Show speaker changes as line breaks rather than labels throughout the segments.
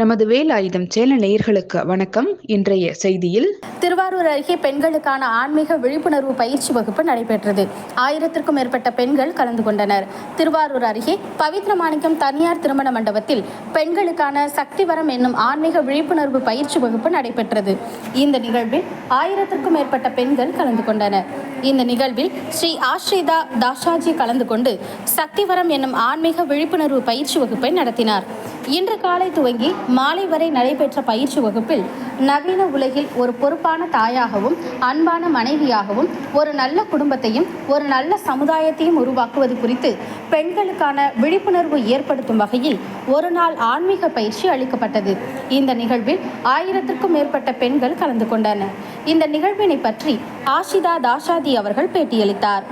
நமது வேலாயுதம் சேல நேயர்களுக்கு வணக்கம். இன்றைய செய்தியில்
திருவாரூர் அருகே பெண்களுக்கான ஆன்மீக விழிப்புணர்வு பயிற்சி வகுப்பு நடைபெற்றது. ஆயிரத்திற்கும் மேற்பட்ட பெண்கள் கலந்து கொண்டனர். திருவாரூர் அருகே பவித்ர மாணிக்கம் தனியார் திருமண மண்டபத்தில் பெண்களுக்கான சக்திவரம் என்னும் ஆன்மீக விழிப்புணர்வு பயிற்சி வகுப்பு நடைபெற்றது. இந்த நிகழ்வில் ஆயிரத்திற்கும் மேற்பட்ட பெண்கள் கலந்து கொண்டனர். இந்த நிகழ்வில் ஸ்ரீ ஆஸ்ரிதா தாஷாஜி கலந்து கொண்டு சக்திவரம் என்னும் ஆன்மீக விழிப்புணர்வு பயிற்சி வகுப்பை நடத்தினார். இன்று காலை துவங்கி மாலை வரை நடைபெற்ற பயிற்சி வகுப்பில் நவீன உலகில் ஒரு பொறுப்பான தாயாகவும் அன்பான மனைவியாகவும் ஒரு நல்ல குடும்பத்தையும் ஒரு நல்ல சமுதாயத்தையும் உருவாக்குவது குறித்து பெண்களுக்கான விழிப்புணர்வு ஏற்படுத்தும் வகையில் ஒரு நாள் ஆன்மீக பயிற்சி அளிக்கப்பட்டது. இந்த நிகழ்வில் ஆயிரத்திற்கும் மேற்பட்ட பெண்கள் கலந்து கொண்டனர். இந்த நிகழ்வினை பற்றி ஆஷிதா தாஷாதி அவர்கள் பேட்டியளித்தார்.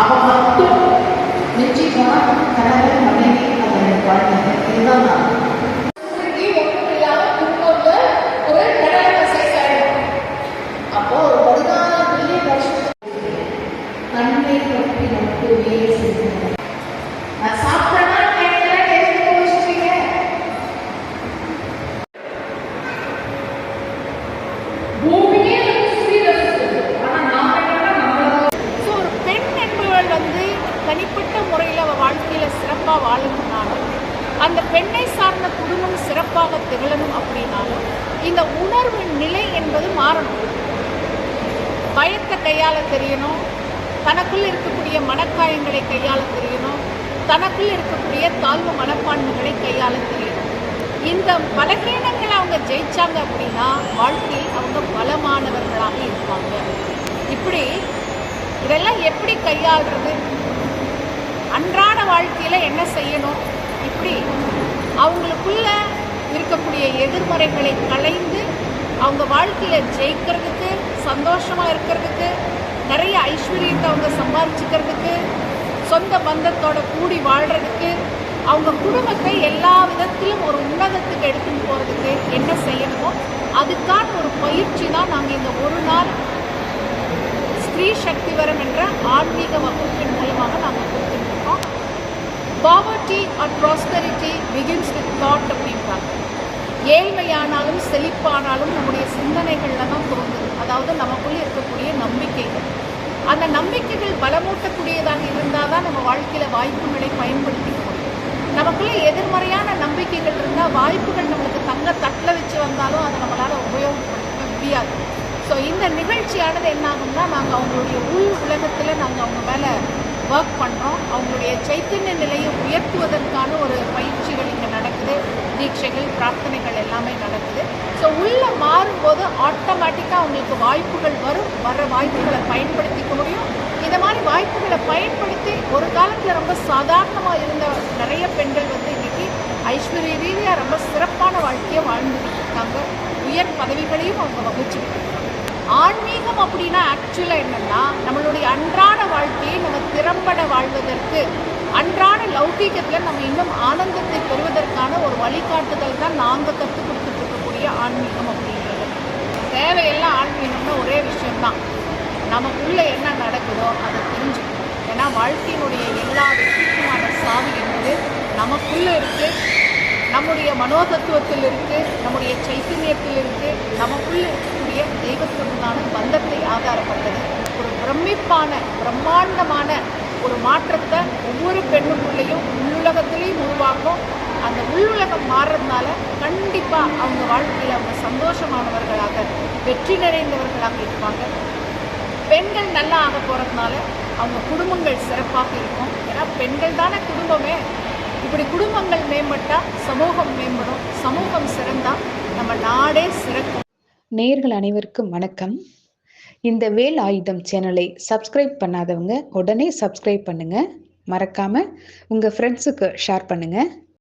அவன் மட்டும் நிச்சயமா கணவன் மனைவி அவரை வாழ்ந்தாங்க இதுதான் நான்
சிறப்பாக திகழணும் அப்படின்னாலும் இந்த உணர்வு நிலை என்பது மாறணும். பயத்தை கையாள தெரியணும். தனக்குள் இருக்கக்கூடிய மனக்காயங்களை கையாள தெரியணும். தனக்குள் இருக்கக்கூடிய தாழ்வு மனப்பான்மைகளை கையாள தெரியணும். இந்த பலகீனங்களை அவங்க ஜெயிச்சாங்க அப்படின்னா வாழ்க்கையில் அவங்க பலமானவர்களாக இருப்பாங்க. இப்படி இதெல்லாம் எப்படி கையாளுறது? அன்றாட வாழ்க்கையில் என்ன செய்யணும்? இப்படி அவங்களுக்குள்ள இருக்கக்கூடிய எதிர்மறைகளை களைந்து அவங்க வாழ்க்கையில் ஜெயிக்கிறதுக்கு சந்தோஷமாக இருக்கிறதுக்கு நிறைய ஐஸ்வர்யத்தை அவங்க சம்பாதிச்சுக்கிறதுக்கு சொந்த பந்தத்தோட கூடி வாழ்கிறதுக்கு அவங்க குடும்பத்தை எல்லா விதத்திலும் ஒரு உன்னதத்துக்கு எடுத்துன்னு போகிறதுக்கு என்ன செய்யணுமோ அதுக்கான ஒரு பயிற்சி தான் நாங்கள் இந்த ஒரு நாள் ஸ்ரீ சக்திவரம் என்ற ஆன்மீக வகுப்பின் மூலமாக நாங்கள் poverty and prosperity begins with thought அப்படின்றாங்க ஏழ்மையானாலும் செழிப்பானாலும் நம்முடைய சிந்தனைகளில் தான் தோன்றுது அதாவது நமக்குள்ளே இருக்கக்கூடிய நம்பிக்கைகள். அந்த நம்பிக்கைகள் பலமூட்டக்கூடியதாக இருந்தால் தான் நம்ம வாழ்க்கையில் வாய்ப்புகளை பயன்படுத்திக்க முடியும் நமக்குள்ளே எதிர்மறையான நம்பிக்கைகள் இருந்தால் வாய்ப்புகள் நம்மளுக்கு தங்க தட்டில் வச்சு வந்தாலும் அதை நம்மளால் உபயோகப்படுத்த முடியாது. ஸோ இந்த நிகழ்ச்சியானது என்ன ஆகும்னா நாங்கள் அவங்களுடைய உள் உலகத்தில் நாங்கள் அவங்க மேலே ஒர்க் பண்ணுறோம் அவங்களுடைய சைத்தன்ய நிலையை உயர்த்துவதற்கான ஒரு பயிற்சிகள் இங்கே நடக்குது. தீட்சைகள் பிரார்த்தனைகள் எல்லாமே நடக்குது. ஸோ உள்ளே மாறும்போது ஆட்டோமேட்டிக்காக அவங்களுக்கு வாய்ப்புகள் வரும். வர வாய்ப்புகளை பயன்படுத்திக்க முடியும். இந்த மாதிரி வாய்ப்புகளை பயன்படுத்தி ஒரு காலத்தில் ரொம்ப சாதாரணமாக இருந்த நிறைய பெண்கள் வந்து இன்றைக்கி ஐஸ்வர்ய ரீதியாக ரொம்ப சிறப்பான வாழ்க்கையை வாழ்ந்துட்டு இருக்காங்க. உயர் பதவிகளையும் அவங்க வகிச்சுக்கிட்டு இருக்காங்க. ஆன்மீகம் அப்படின்னா ஆக்சுவலாக என்னென்னா நம்மளுடைய அன்றாட வாழ்க்கையை நம்ம திறம்பட வாழ்வதற்கு அன்றாட லௌகீகத்தில் நம்ம இன்னும் ஆனந்தத்தை பெறுவதற்கான ஒரு வழிகாட்டுதல் தான் நாங்கள் கற்றுக் கொடுத்துட்டு இருக்கக்கூடிய ஆன்மீகம் அப்படின்றது. தேவையெல்லாம் ஆன்மீகம்னா ஒரே விஷயம்தான். நமக்குள்ளே என்ன நடக்குதோ அதை தெரிஞ்சுக்கணும். ஏன்னா வாழ்க்கையினுடைய எல்லா வெற்றிக்குமான சாவி என்பது நமக்குள்ளே இருக்குது நம்முடைய மனோதத்துவத்தில் இருக்கு நம்முடைய சைத்தன்யத்தில் இருக்கு நமக்குள்ள இருக்கக்கூடிய தெய்வத்துடனான பந்தத்தை ஆதாரப்பட்டது ஒரு பிரமிப்பான பிரம்மாண்டமான ஒரு மாற்றத்தை ஒவ்வொரு பெண்ணுக்குள்ளேயும் உள்ளுலகத்திலையும் உருவாக்கும். அந்த உள்ளுலகம் மாறுறதுனால கண்டிப்பாக அவங்க வாழ்க்கையில் அவங்க சந்தோஷமானவர்களாக வெற்றி நிறைந்தவர்களாக இருப்பாங்க. பெண்கள் நல்லா ஆக போகிறதுனால அவங்க குடும்பங்கள் சிறப்பாக இருக்கும். ஏன்னா பெண்கள் தானே குடும்பமே. இப்படி குடும்பங்கள் மேம்பட்டால் சமூகம் மேம்படும் சமூகம் நாடே சிறக்கும்.
நேர்கள் அனைவருக்கும் வணக்கம். இந்த வேல் ஆயுதம் சேனலை சப்ஸ்கிரைப் பண்ணாதவங்க உடனே சப்ஸ்கிரைப் பண்ணுங்க. மறக்காம உங்க ஃப்ரெண்ட்ஸுக்கு ஷேர் பண்ணுங்க.